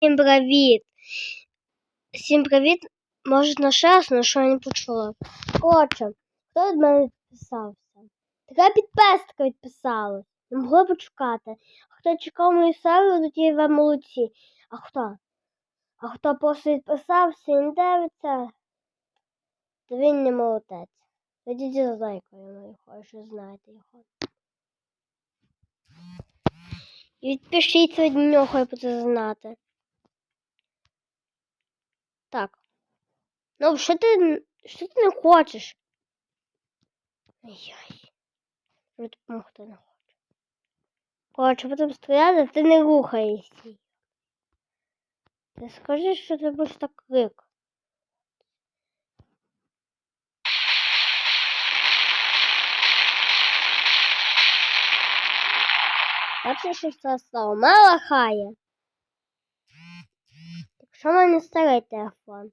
Всім привіт! Всім привіт! Може на чесно, що я не почула. Коротше, хто від мене підписався? Така підписка відписалась. Не могла почекати. Хто чекав мою серію, то ті ви молодці. А хто? А хто просто відписався і не дивиться, то він не молодець. Тоді дізлайкою мою, якщо знаєте його. І відпишіться від нього, я буду знати. Так. Ну, що ти, що ти не хочеш? Ай-яй. Я допомогти не хочу. Коротше, потім стріляти, ти не рухаєшся. Ти скажи, що ти будеш так крик. Бачиш, що це слово мало хає. Якщо в мене старий телефон.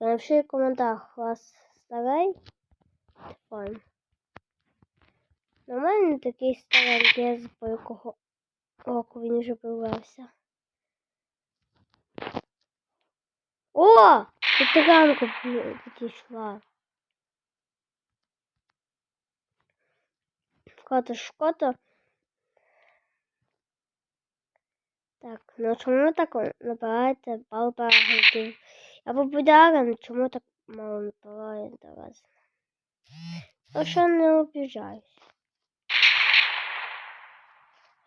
Напишіть в коментарях, у вас старий телефон. Ну, у мене не такий старенький, по якого року він вже появився. О! Ветеранка підійшла. Шкода, шкода. Так, ну чому ви так набираєте бал переглядів? Я популярен, чому так мало набирає інтерес? А що не обіжаюсь?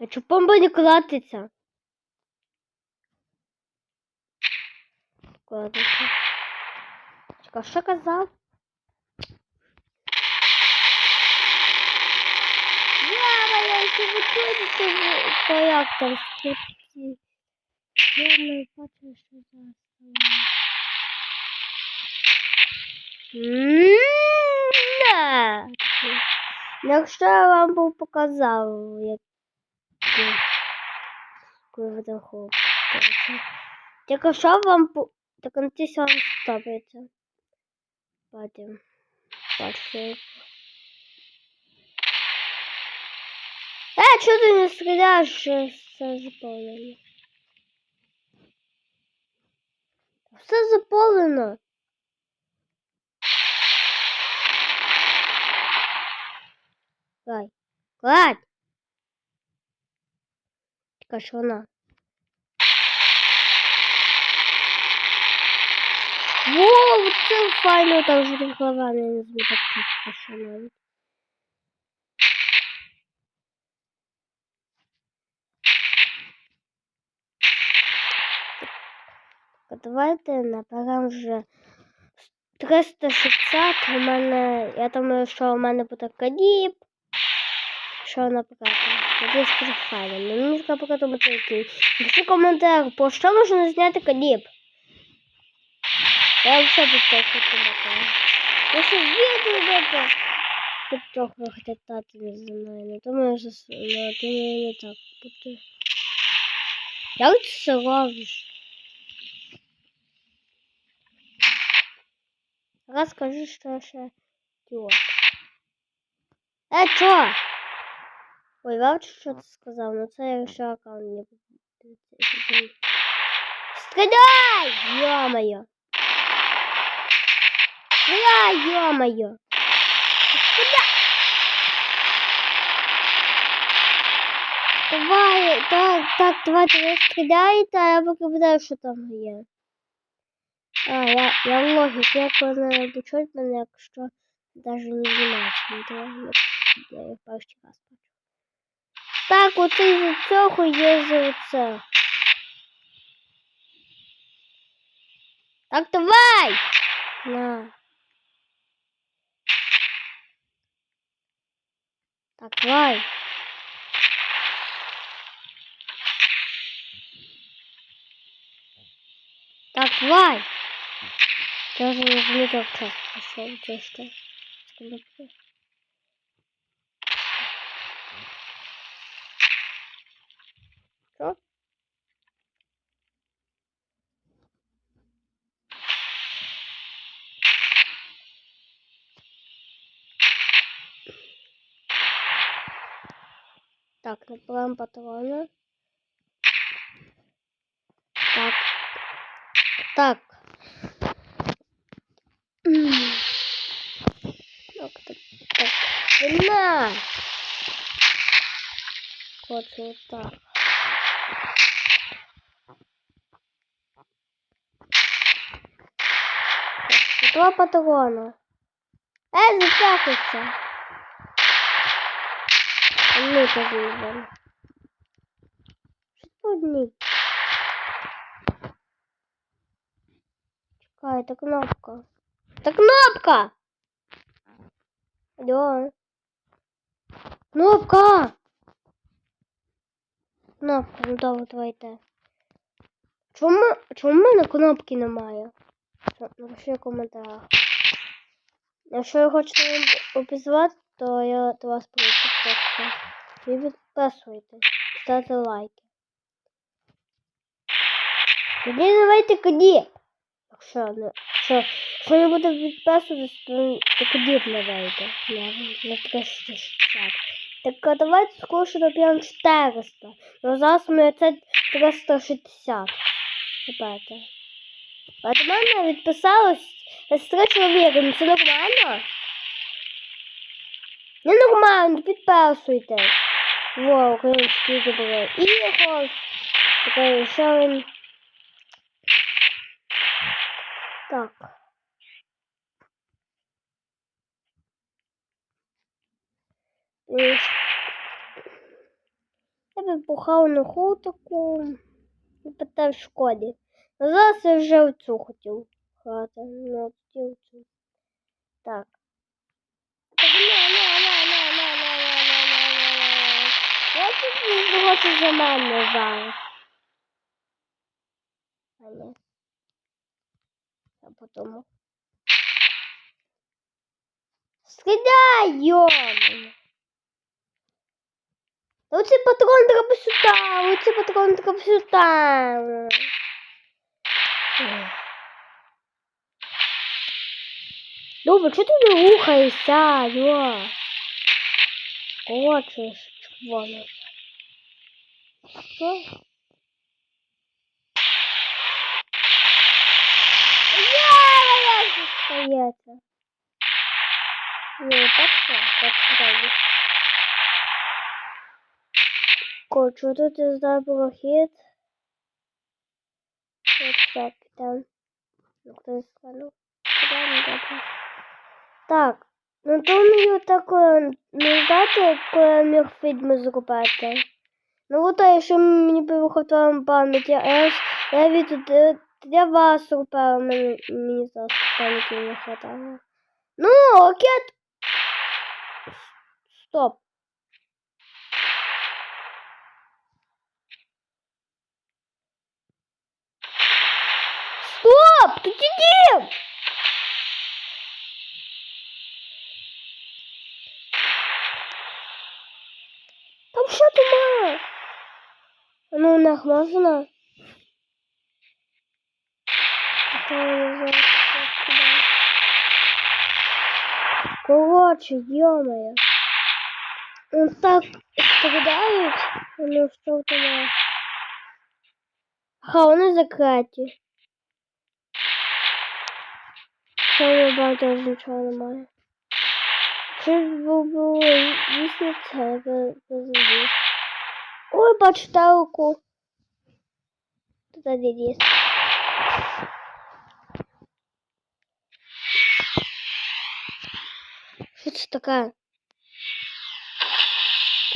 А чому бомба не кладеться? Кладеться. Чекай, що казав? Я якщо ви чуєте, то як там скрипті? Я не бачу, що зараз. Да. Якщо я вам був показав, як коли ви там хлопаєте. Тільки що вам по... Так надіюсь вам сподобається. Потім. Бачите. Е, чого ти не стріляєш, що Все заповнено? Все заповнено. Кладь. Кладь. Така що вона. Воу, це файно, там вже голова не змі так чисто, що навіть. давайте наберемо вже 360 у мене, я думаю, що у мене буде кадіб. Що вона показує? Надіюсь, буде файно. Ну, мені треба показувати який. Напиши коментар, по що можна зняти кадіб? Я вообще буду так коментар. Якщо відео буде, то трохи хитати не знаю. Не думаю, що ну, думаю, не так буде. Як ти це робиш? Раз скажи, що я ще идиот. Е, чо? Ой, бачиш, що ти сказав? Ну це я ще аккаунт не Стреляй! Ё-моё! Стреляй, ё-моё! Стреляй! Давай, так, так, давайте ви стріляєте, а я поки буду, що там є. А, я, я логік, як вони обучать мене, якщо навіть не знімають відео. Я їх перший раз бачу. Так, от із цього є за це. Так, давай! На. Так, давай. Так, давай. Даже не только пошел тесто. Что? Так, на план патрона. Так. Так. На! Короче, вот так. Два патрона. Эй, затягивайся. Ну, тоже не знаю. Что одни? Чекай, это кнопка. Это кнопка! Алло. Кнопка! Кнопка, ну да, от давайте. Чому, чому в мене кнопки немає? Напиши в коментарях. Якщо ви хочете описувати, то я до вас просто. І підписуйте. Ставте лайки. Тоді давайте коді. Якщо не, якщо, якщо не буде підписуватись, то, коді не вийде. На, на 360. Так давайте скорше доб'ємо 400. Ну зараз ми це 360. Ребята. А до мене відписалось три чоловіка. Ну це нормально? Не нормально, підписуйте. Во, український забрали. Ігор. Такий, що він. Так. Я випухав на хутику і питав в школі. А ну, зараз я вже оцю хотів грати. Ну, хотів. Так. Я тут здобувати за мене зараз. Але. Я подумав. Скидай, йому! Оцей патрон треба сюди, оцей патрон треба сюди. Люба, чого ти не рухаєшся, йо? Хочеш, червоно. Що? Я, як же стається? Ні, так що, так справді. Короче, вот тут я знаю прохід. Вот так, там. Ну, кто сказал? Куда не добре. Так. Ну то мені так не здати, коли я міг фільми зробити. Ну от а якщо мені повихотувала пам'ять, а я, ж- я від е, для вас робила, мені, мені зараз пам'яті не хватало. Ну, окей. Стоп. Ты где? Там что туман? А ну, нах можно? Короче, ё-моё. Он так страдает, а ну что там. Ха, он из-за Кати. Саме багато нічого немає. Щось було дійсно це позаді. Ой, бачу тарелку. Тут один є. Що це таке?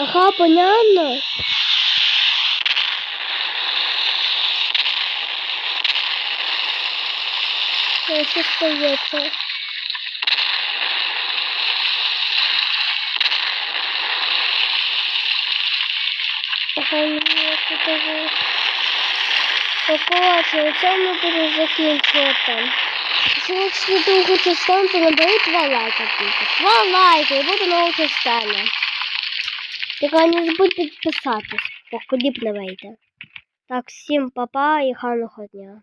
Ага, понятно. Ой, що стається? Ага, ні, тут того. Коротше, це ми будемо закінчувати. Якщо ви хочете другу частину, то наберіть два лайка тільки. Два лайка і буде нова частина. Тільки не забудь підписатись, поки ліп не вийде. Так, всім па-па і гарного дня.